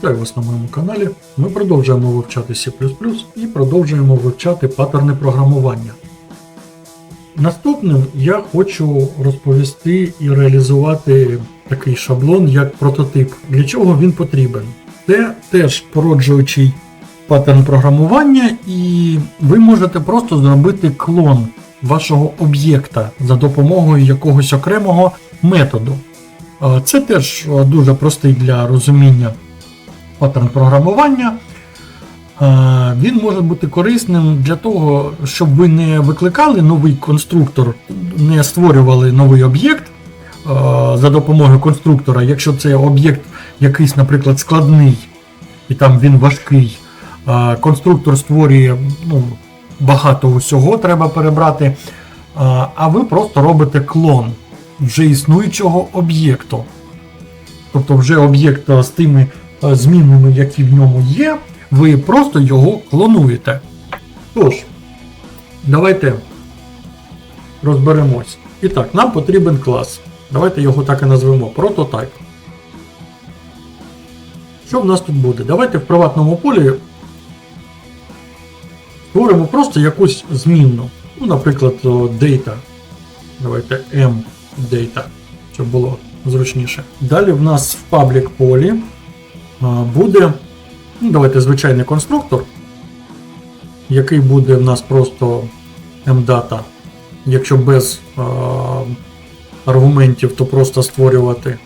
Вітаю вас на моєму каналі. Ми продовжуємо вивчати C і продовжуємо вивчати паттерни програмування. Наступним я хочу розповісти і реалізувати такий шаблон як прототип. Для чого він потрібен? Це теж породжуючий паттерн програмування, і ви можете просто зробити клон вашого об'єкта за допомогою якогось окремого методу. Це теж дуже простий для розуміння паттерн програмування. Е, Він може бути корисним для того, щоб ви не викликали новий конструктор, не створювали новий об'єкт е, за допомогою конструктора, якщо це об'єкт якийсь, наприклад, складний, і там він важкий. Е, Конструктор створює ну, багато усього, треба перебрати. А ви просто робите клон вже існуючого об'єкту. Тобто вже об'єкт з тими змінами, які в ньому є, ви просто його клонуєте. Тож, давайте розберемось. І так, нам потрібен клас. Давайте його так і назвемо прототайп. Що в нас тут буде? Давайте в приватному полі створимо просто якусь змінну. Ну, наприклад, data. Давайте m data, щоб було зручніше. Далі в нас в паблік полі буде, ну, давайте звичайний конструктор, який буде в нас просто mdata. Якщо без а, аргументів, то просто створювати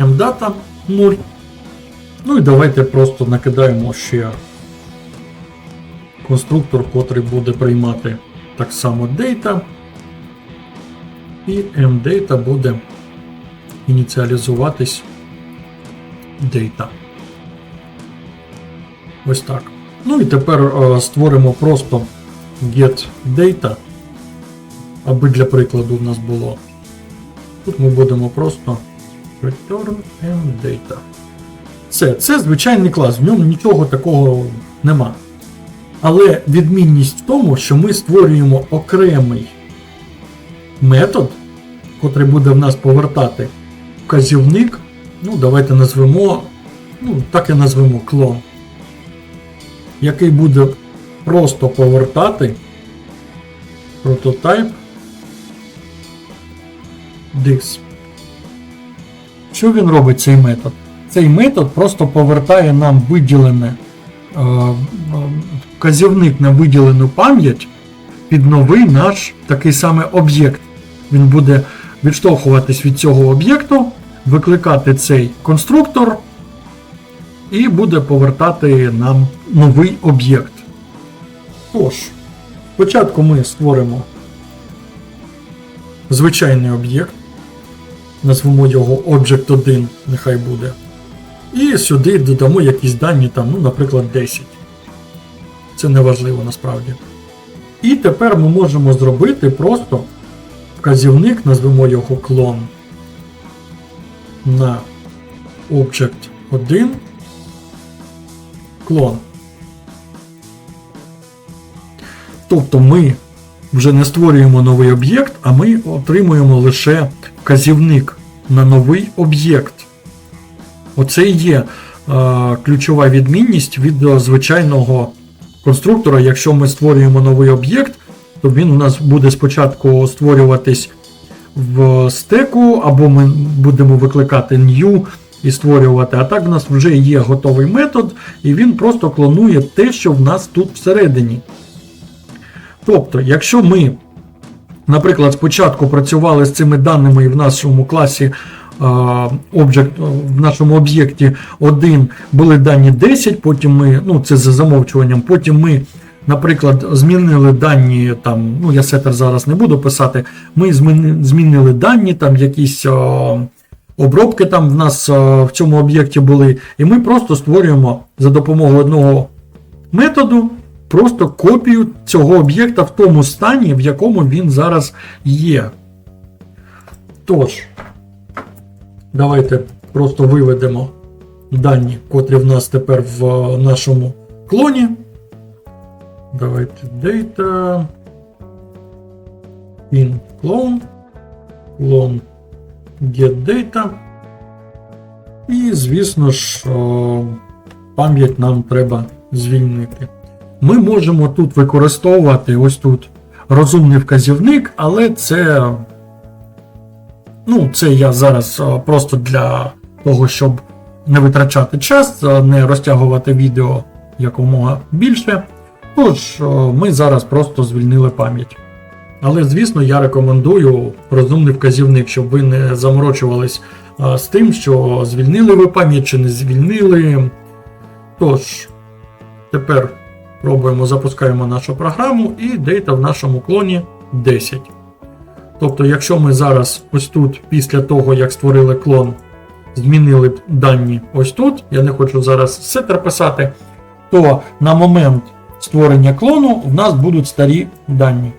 mdata 0. Ну і давайте просто накидаємо ще конструктор, котрий буде приймати так само data. І mdata буде ініціалізуватись data. Ось так. Ну і тепер е, створимо просто get data, аби для прикладу в нас було. Тут ми будемо просто return mdata. Все, це звичайний клас, в ньому нічого такого нема. Але відмінність в тому, що ми створюємо окремий метод, котрий буде в нас повертати вказівник. Ну, давайте назвемо, ну, так і назвемо клон, який буде просто повертати прототайп this. Що він робить цей метод? Цей метод просто повертає нам виділене е, е, вказівник на виділену пам'ять під новий наш такий самий об'єкт. Він буде відштовхуватись від цього об'єкту, викликати цей конструктор і буде повертати нам новий об'єкт. Тож, спочатку ми створимо звичайний об'єкт, назвемо його Object 1, нехай буде. І сюди додамо якісь дані, там, ну, наприклад, 10. Це не важливо насправді. І тепер ми можемо зробити просто вказівник, назвемо його клон на Object 1. Клон. Тобто ми вже не створюємо новий об'єкт, а ми отримуємо лише вказівник на новий об'єкт. Оце і є е, ключова відмінність від е, звичайного конструктора. Якщо ми створюємо новий об'єкт, то він у нас буде спочатку створюватись в стеку, або ми будемо викликати new і створювати. А так в нас вже є готовий метод, і він просто клонує те, що в нас тут всередині. Тобто, якщо ми, наприклад, спочатку працювали з цими даними і в нашому класі Object, в нашому об'єкті 1 були дані 10, потім ми, ну це за замовчуванням, потім ми, наприклад, змінили дані, там, ну я сетер зараз не буду писати, ми змінили дані, там якісь обробки там в нас в цьому об'єкті були, і ми просто створюємо за допомогою одного методу просто копію цього об'єкта в тому стані, в якому він зараз є. Тож, давайте просто виведемо дані, котрі в нас тепер в нашому клоні. Давайте data. In clone. Clone get data. І, звісно ж, пам'ять нам треба звільнити. Ми можемо тут використовувати ось тут розумний вказівник, але це. Ну, це я зараз е, просто для того, щоб не витрачати час, е, не розтягувати відео якомога більше. Тож, е, ми зараз просто звільнили пам'ять. Але, звісно, я рекомендую розумний вказівник, щоб ви не заморочувались з тим, що звільнили ви пам'ять чи не звільнили. Тож, тепер пробуємо, запускаємо нашу програму і дейта в нашому клоні 10. Тобто, якщо ми зараз ось тут, після того, як створили клон, змінили дані ось тут, я не хочу зараз сетер писати, то на момент створення клону в нас будуть старі дані.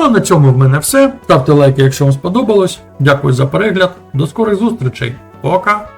Ну а на цьому в мене все. Ставте лайки, якщо вам сподобалось. Дякую за перегляд. До скорих зустрічей. Пока!